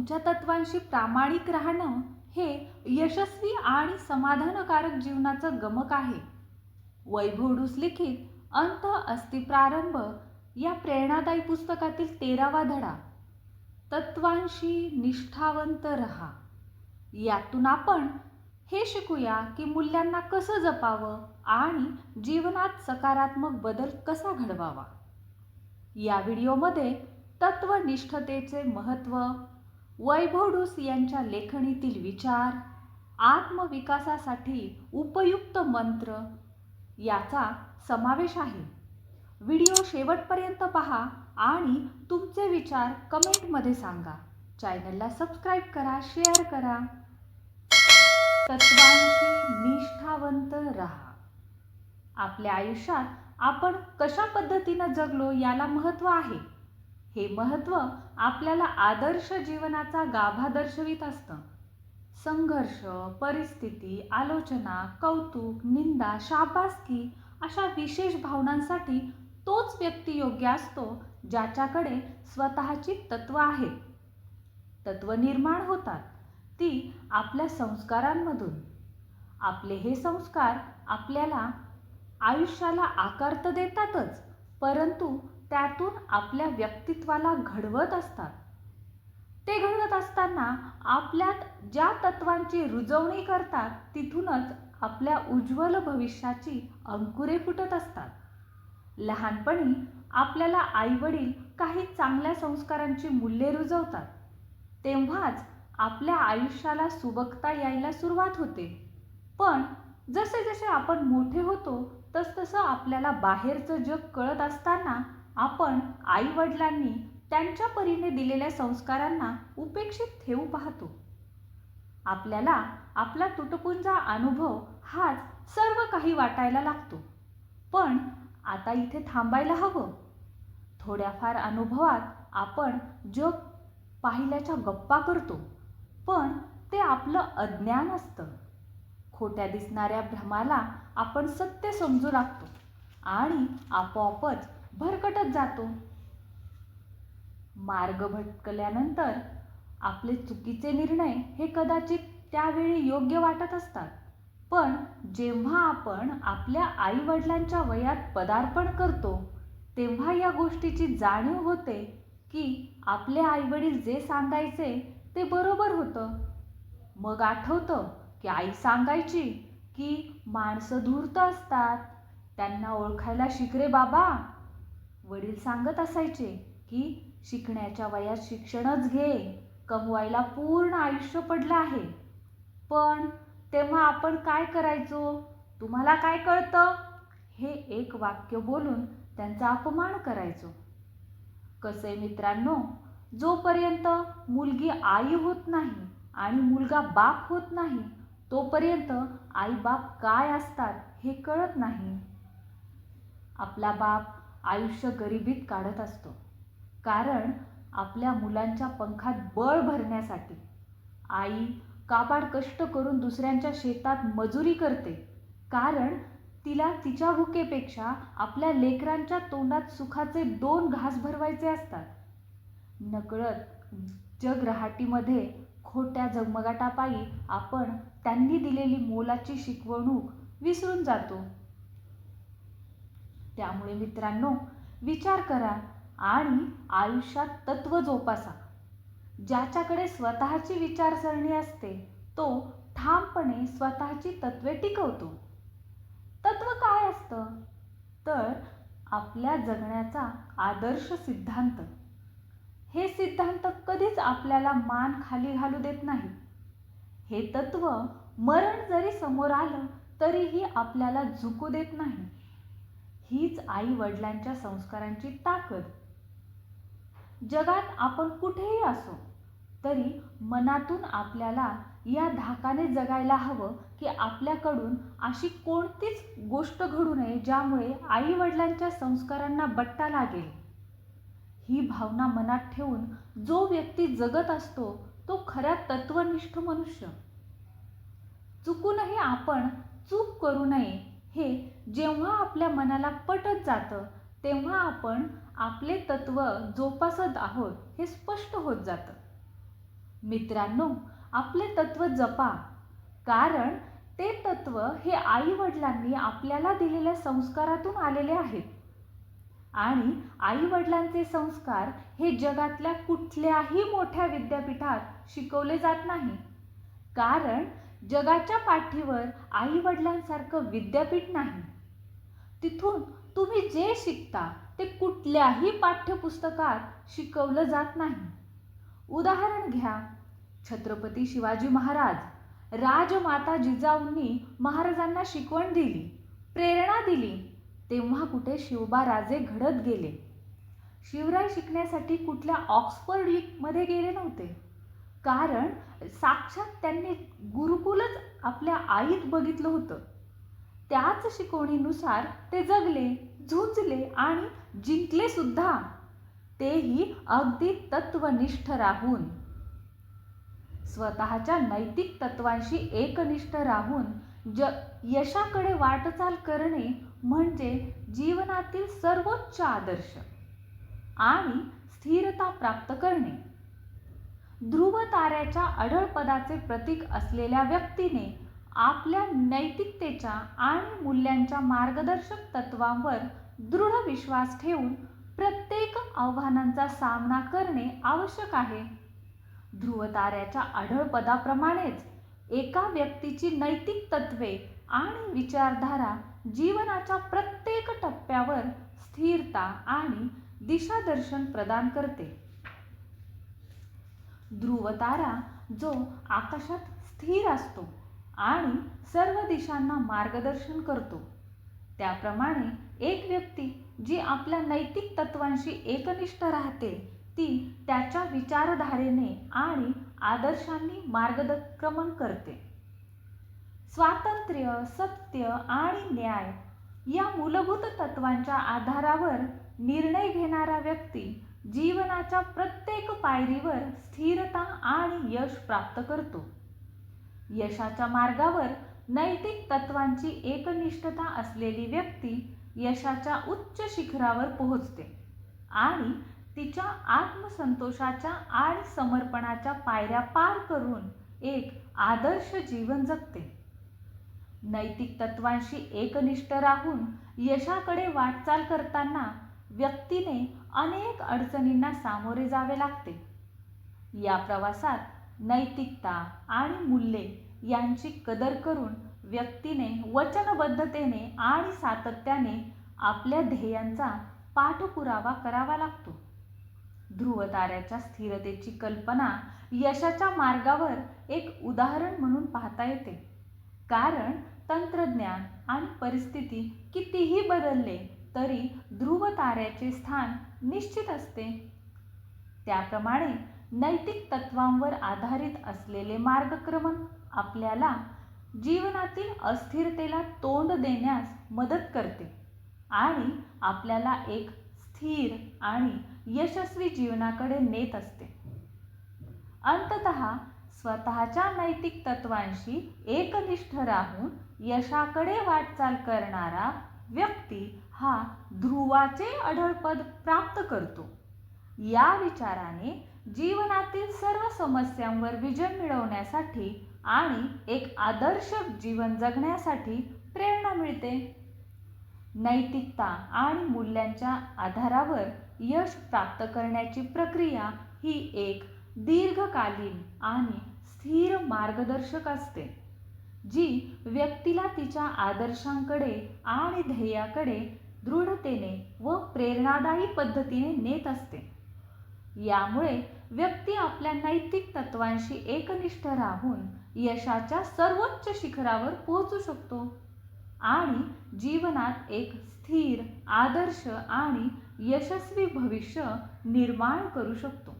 तुमच्या तत्वांशी प्रामाणिक राहणं हे यशस्वी आणि समाधानकारक जीवनाचं गमक आहे. वैभवडूस लिखित अंत अस्तिप्रारंभ या प्रेरणादायी पुस्तकातील तेरावा धडा. तत्वांशी निष्ठावंत रहा. यातून आपण हे शिकूया की मूल्यांना कसं जपावं आणि जीवनात सकारात्मक बदल कसा घडवावा. या व्हिडिओमध्ये तत्वनिष्ठतेचे महत्त्व वैभवडूस यांच्या लेखणीतील विचार आत्मविकासासाठी उपयुक्त मंत्र याचा समावेश आहे. व्हिडिओ शेवटपर्यंत पहा आणि तुमचे विचार कमेंटमध्ये सांगा. चॅनलला सबस्क्राईब करा शेअर करा. तत्वांशी निष्ठावंत राहा. आपल्या आयुष्यात आपण कशा पद्धतीनं जगलो याला महत्त्व आहे? हे महत्त्व आपल्याला आदर्श जीवनाचा गाभा दर्शवित असतं. संघर्ष परिस्थिती आलोचना कौतुक निंदा शाबासकी अशा विशेष भावनांसाठी तोच व्यक्ती योग्य असतो ज्याच्याकडे स्वतःची तत्व आहेत तत्व निर्माण होतात. ती आपल्या संस्कारांमधून. आपले हे संस्कार आपल्याला आयुष्याला आकार तर देतातच परंतु त्यातून आपल्या व्यक्तित्वाला घडवत असतात. ते घडवत असताना आपल्यात ज्या तत्वांची रुजवणी करतात तिथूनच आपल्या उज्ज्वल भविष्याची अंकुरे फुटत असतात. लहानपणी आपल्याला आईवडील काही चांगल्या संस्कारांची मूल्ये रुजवतात. तेव्हाच आपल्या आयुष्याला सुबकता यायला सुरुवात होते. पण जसे जसे आपण मोठे होतो तसतसं आपल्याला बाहेरचं जग कळत असताना आपण आईवडिलांनी त्यांच्या परीने दिलेल्या संस्कारांना उपेक्षित ठेवू पाहतो. आपल्याला आपला तुटपुंजा अनुभव हाच सर्व काही वाटायला लागतो. पण आता इथे थांबायला हवं. थोड्याफार अनुभवात आपण जग पाहिल्याच्या गप्पा करतो पण ते आपलं अज्ञान असतं. खोट्या दिसणाऱ्या भ्रमाला आपण सत्य समजू लागतो आणि आपोआपच भरकटत जातो. मार्ग भटकल्यानंतर आपले चुकीचे निर्णय हे कदाचित त्यावेळी योग्य वाटत असतात. पण जेव्हा आपण आपल्या आई वडिलांच्या वयात पदार्पण करतो तेव्हा या गोष्टीची जाणीव होते की आपले आईवडील जे सांगायचे ते बरोबर होतं. मग आठवतं की आई सांगायची की माणसं धूर्त असतात त्यांना ओळखायला शिक रे बाबा. वडील सांगत असायचे की शिकण्याच्या वयात शिक्षणच घे. कमवायला पूर्ण आयुष्य पडलं आहे. पण तेव्हा आपण काय करायचो? तुम्हाला काय कळतं? हे एक वाक्य बोलून त्यांचा अपमान करायचो. कसे मित्रांनो जोपर्यंत मुलगी आई होत नाही आणि मुलगा बाप होत नाही तोपर्यंत आई बाप काय असतात हे कळत नाही. आपला बाप आयुष्य गरिबीत काढत असतो. कारण आपल्या मुलांच्या पंखात बळ भरण्यासाठी आई काबाड कष्ट करून दुसऱ्यांच्या शेतात मजुरी करते. कारण तिला तिच्या भुकेपेक्षा आपल्या लेकरांच्या तोंडात सुखाचे दोन घास भरवायचे असतात. नकळत जग रहाटीमध्ये खोट्या जगमगाटापायी आपण त्यांनी दिलेली मोलाची शिकवणूक विसरून जातो. त्यामुळे मित्रांनो विचार करा आणि आयुष्यात तत्व जोपासा. ज्याच्याकडे स्वतःची विचारसरणी असते तो ठामपणे स्वतःची तत्वे टिकवतो. तत्व काय असतं? तर आपल्या जगण्याचा आदर्श सिद्धांत. हे सिद्धांत कधीच आपल्याला मान खाली घालू देत नाही. हे तत्व मरण जरी समोर आलं तरीही आपल्याला झुकू देत नाही. हीच आई वडिलांच्या संस्कारांची ताकद. जगात आपण कुठेही असो तरी मनातून आपल्याला या धाकाने जगायला हवं की आपल्याकडून अशी कोणतीच गोष्ट घडू नये ज्यामुळे आई वडिलांच्या संस्कारांना बट्टा लागेल. ही भावना मनात ठेवून जो व्यक्ती जगत असतो तो खऱ्या तत्वनिष्ठ मनुष्य. चुकूनही आपण चूक करू नये हे जेव्हा आपल्या मनाला पटत जातं तेव्हा आपण आपले तत्व जोपासत आहोत हे स्पष्ट होत जातं. मित्रांनो आपले तत्व जपा. कारण ते तत्व हे आई वडिलांनी आपल्याला दिलेल्या संस्कारातून आलेले आहेत. आणि आई वडिलांचे संस्कार हे जगातल्या कुठल्याही मोठ्या विद्यापीठात शिकवले जात नाही. कारण जगाच्या पाठीवर आई वडिलांसारखं विद्यापीठ नाही. तिथून तुम्ही जे शिकता ते कुठल्याही पाठ्यपुस्तकात शिकवलं जात नाही. उदाहरण घ्या. छत्रपती शिवाजी महाराज राजमाता जिजाऊंनी महाराजांना शिकवण दिली प्रेरणा दिली तेव्हा कुठे शिवबा राजे घडत गेले. शिवराय शिकण्यासाठी कुठल्या ऑक्सफर्ड गेले नव्हते. कारण साक्षात त्यांनी गुरुकुलच आपल्या आईत बघितलं होतं. त्याच शिकवणीनुसार ते जगले झुंजले आणि जिंकले सुद्धा. तेही अगदी तत्वनिष्ठ राहून. स्वतःच्या नैतिक तत्वांशी एकनिष्ठ राहून ज यशाकडे वाटचाल करणे म्हणजे जीवनातील सर्वोच्च आदर्श. आणि स्थिरता प्राप्त करणे. ध्रुव ताऱ्याच्या अढळपदाचे प्रतीक असलेल्या व्यक्तीने आपल्या नैतिकतेच्या आणि मूल्यांच्या मार्गदर्शक तत्वांवर दृढ विश्वास ठेवून प्रत्येक आव्हानांचा सामना करणे आवश्यक आहे. ध्रुवताऱ्याच्या आढळपदाप्रमाणेच एका व्यक्तीची नैतिक तत्वे आणि विचारधारा जीवनाच्या प्रत्येक टप्प्यावर स्थिरता आणि दिशादर्शन प्रदान करते. ध्रुवतारा जो आकाशात स्थिर असतो आणि सर्व दिशांना मार्गदर्शन करतो. त्याप्रमाणे एक व्यक्ती जी आपल्या नैतिक तत्वांशी एकनिष्ठ राहते ती त्याच्या विचारधारेने आणि आदर्शांनी मार्गक्रमण करते. स्वातंत्र्य सत्य आणि न्याय या मूलभूत तत्वांच्या आधारावर निर्णय घेणारा व्यक्ती जीवनाच्या प्रत्येक पायरीवर स्थिरता आणि यश प्राप्त करतो. यशाच्या मार्गावर नैतिक तत्वांची एकनिष्ठता असलेली व्यक्ती यशाच्या उच्च शिखरावर पोहोचते आणि तिच्या आत्मसंतोषाच्या आणि समर्पणाच्या पायऱ्या पार करून एक आदर्श जीवन जगते. नैतिक तत्वांशी एकनिष्ठ राहून यशाकडे वाटचाल करताना व्यक्तीने अनेक अडचणींना सामोरे जावे लागते. या प्रवासात नैतिकता आणि मूल्ये यांची कदर करून व्यक्तीने वचनबद्धतेने आणि सातत्याने आपल्या ध्येयांचा पाठपुरावा करावा लागतो. ध्रुवताऱ्याच्या स्थिरतेची कल्पना यशाच्या मार्गावर एक उदाहरण म्हणून पाहता येते. कारण तंत्रज्ञान आणि परिस्थिती कितीही बदलले तरी ध्रुवताऱ्याचे स्थान निश्चित असते. त्याप्रमाणे नैतिक तत्वांवर आधारित असलेले मार्गक्रमण आपल्याला जीवनातील अस्थिरतेला तोंड देण्यास मदत करते आणि आपल्याला एक स्थिर आणि यशस्वी जीवनाकडे नेत असते. अंतत स्वतःच्या नैतिक तत्वांशी एकनिष्ठ राहून यशाकडे वाटचाल करणारा व्यक्ती हा ध्रुवाचे अढळपद प्राप्त करतो. या विचाराने जीवनातील सर्व समस्यांवर विजय मिळवण्यासाठी आणि एक आदर्श जीवन जगण्यासाठी प्रेरणा मिळते. नैतिकता आणि मूल्यांच्या आधारावर यश प्राप्त करण्याची प्रक्रिया ही एक दीर्घकालीन आणि स्थिर मार्गदर्शक असते जी व्यक्तीला तिच्या आदर्शांकडे आणि ध्येयाकडे दृढतेने व प्रेरणादायी पद्धतीने नेत असते. यामुळे व्यक्ती आपल्या नैतिक तत्वांशी एकनिष्ठ राहून यशाच्या सर्वोच्च शिखरावर पोहोचू शकतो आणि जीवनात एक स्थिर आदर्श आणि यशस्वी भविष्य निर्माण करू शकतो.